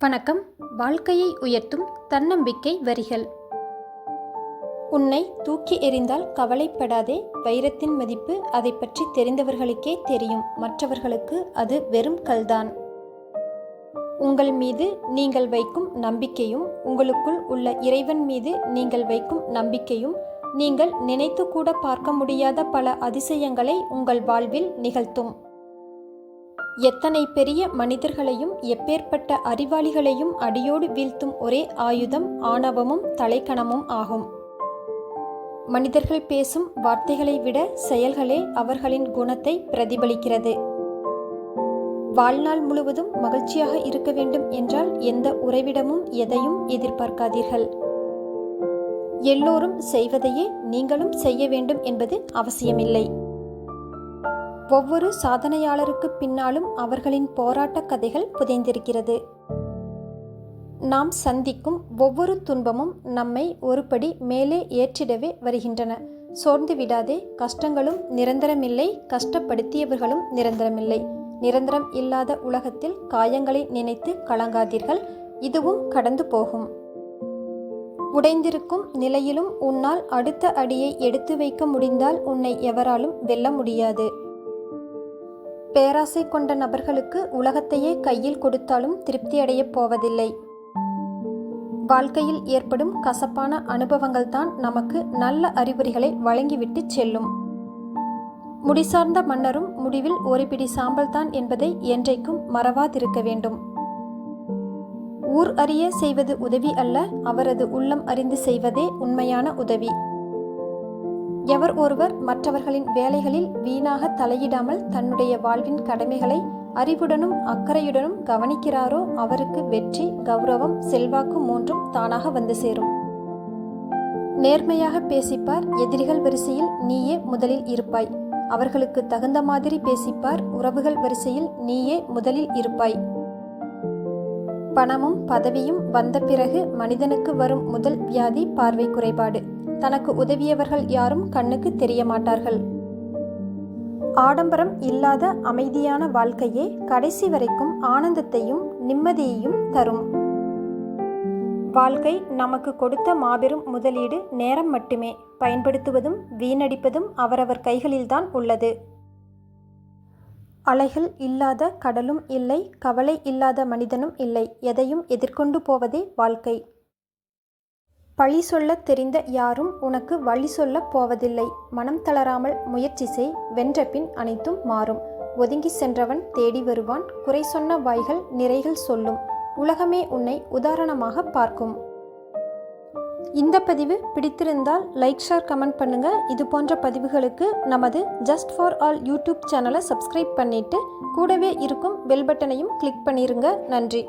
வணக்கம். வாழ்க்கையை உயர்த்தும் தன்னம்பிக்கை வரிகள். உன்னை தூக்கி எறிந்தால் கவலைப்படாதே. வைரத்தின் மதிப்பு அதை பற்றி தெரிந்தவர்களுக்கே தெரியும். மற்றவர்களுக்கு அது வெறும் கல்தான். உங்கள் மீது நீங்கள் வைக்கும் நம்பிக்கையும் உங்களுக்குள் உள்ள இறைவன் மீது நீங்கள் வைக்கும் நம்பிக்கையும் நீங்கள் நினைத்து கூட பார்க்க முடியாத பல அதிசயங்களை உங்கள் வாழ்வில் நிகழ்த்தும். எத்தனை பெரிய மனிதர்களையும் எப்பேற்பட்ட அறிவாளிகளையும் அடியோடு வீழ்த்தும் ஒரே ஆயுதம் ஆணவமும் தலைக்கணமும் ஆகும். மனிதர்கள் பேசும் வார்த்தைகளை விட செயல்களே அவர்களின் குணத்தை பிரதிபலிக்கிறது. வாழ்நாள் முழுவதும் மகிழ்ச்சியாக இருக்க வேண்டும் என்றால் எந்த உறைவிடமும் எதையும் எதிர்பார்க்காதீர்கள். எல்லோரும் செய்வதையே நீங்களும் செய்ய வேண்டும் என்பது அவசியமில்லை. ஒவ்வொரு சாதனையாளருக்கு பின்னாலும் அவர்களின் போராட்ட கதைகள் புதைந்திருக்கிறது. நாம் சந்திக்கும் ஒவ்வொரு துன்பமும் நம்மை ஒருபடி மேலே ஏற்றிடவே வருகின்றன. சோர்ந்து விடாதே கஷ்டங்களும் நிரந்தரமில்லை கஷ்டப்படுத்தியவர்களும் நிரந்தரமில்லை. நிரந்தரம் இல்லாத உலகத்தில் காயங்களை நினைத்து கலங்காதீர்கள் இதுவும் கடந்து போகும். உடைந்திருக்கும் நிலையிலும் உன்னால் அடுத்த அடியை எடுத்து வைக்க முடிந்தால் உன்னை எவராலும் வெல்ல முடியாது. பேராசை கொண்ட நபர்களுக்கு உலகத்தையே கையில் கொடுத்தாலும் திருப்தியடையப் போவதில்லை. வாழ்க்கையில் ஏற்படும் கசப்பான அனுபவங்கள் தான் நமக்கு நல்ல அறிகுறிகளை வழங்கிவிட்டு செல்லும். முடிசார்ந்த மன்னரும் முடிவில் ஒரு பிடி சாம்பல் தான் என்பதை என்றைக்கும் மறவாதிருக்க வேண்டும். ஊர் அறிய செய்வது உதவி அல்ல அவரது உள்ளம் அறிந்து செய்வதே உண்மையான உதவி. எவர் ஒருவர் மற்றவர்களின் வேலைகளில் வீணாக தலையிடாமல் தன்னுடைய வாழ்வின் கடமைகளை அறிவுடனும் அக்கறையுடனும் கவனிக்கிறாரோ அவருக்கு வெற்றி கௌரவம் செல்வாக்கு மூன்றும் தானாக வந்து சேரும். நேர்மையாக பேசிப்பார் எதிரிகள் வரிசையில் நீயே முதலில் இருப்பாய். அவர்களுக்கு தகுந்த மாதிரி பேசிப்பார் உறவுகள் வரிசையில் நீயே முதலில் இருப்பாய். பணமும் பதவியும் வந்த பிறகு மனிதனுக்கு வரும் முதல் வியாதி பார்வை குறைபாடு. தனக்கு உதவியவர்கள் யாரும் கண்ணுக்கு தெரிய மாட்டார்கள் ஆடம்பரம் இல்லாத அமைதியான வாழ்க்கையே கடைசி வரைக்கும் ஆனந்தத்தையும் நிம்மதியையும் தரும். வாழ்க்கை நமக்கு கொடுத்த மாபெரும் முதலீடு நேரம் மட்டுமே. பயன்படுத்துவதும் வீணடிப்பதும் அவரவர் கைகளில்தான் உள்ளது. அலைகள் இல்லாத கடலும் இல்லை கவலை இல்லாத மனிதனும் இல்லை. எதையும் எதிர்கொண்டு போவதே வாழ்க்கை. பழி சொல்லத் தெரிந்த யாரும் உனக்கு வழி சொல்லப் போவதில்லை. மனம் தளராமல் முயற்சி செய். வென்ற பின் அனைத்தும் மாறும். ஒதுங்கி சென்றவன் தேடி வருவான். குறை சொன்ன வாய்கள் நிறைகள் சொல்லும். உலகமே உன்னை உதாரணமாக பார்க்கும். இந்த பதிவு பிடித்திருந்தால் லைக் ஷேர் கமெண்ட் பண்ணுங்க. இது போன்ற பதிவுகளுக்கு நமது ஜஸ்ட் ஃபார் ஆல் யூடியூப் சேனலை சப்ஸ்கிரைப் பண்ணிட்டு கூடவே இருக்கும் பெல் பட்டனையும் கிளிக் பண்ணிருங்க. நன்றி.